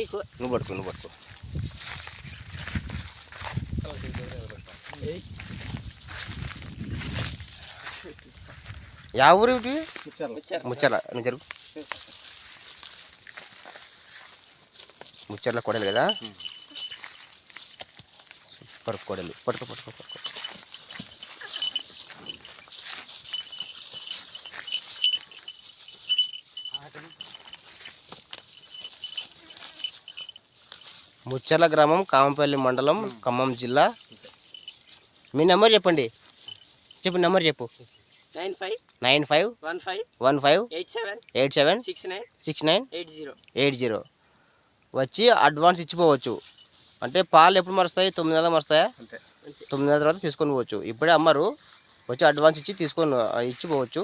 నీకు. నువ్వు పట్టుకో నువ్వు పట్టుకో. యా ఊరు ఇవి ముచ్చర్ల. జరుగు. ముచ్చర్ల కొడలు కదా? సూపర్ కొడలు. పట్టుకో పట్టుకో పట్టుకో. ముచ్చర్ల గ్రామం కామంపల్లి మండలం ఖమ్మం జిల్లా. మీ నెంబర్ చెప్పండి. చెప్పు నెంబర్ చెప్పు. Nine five nine five one five one five eight seven eight seven six nine six nine eight zero eight zero. వచ్చి అడ్వాన్స్ ఇచ్చిపోవచ్చు. అంటే పాలు ఎప్పుడు మరుస్తాయి? తొమ్మిది నెలలు మరుస్తాయా? తొమ్మిది నెలల తర్వాత తీసుకొని పోవచ్చు. ఇప్పుడే అమ్మరు. వచ్చి అడ్వాన్స్ ఇచ్చి తీసుకొని ఇచ్చిపోవచ్చు.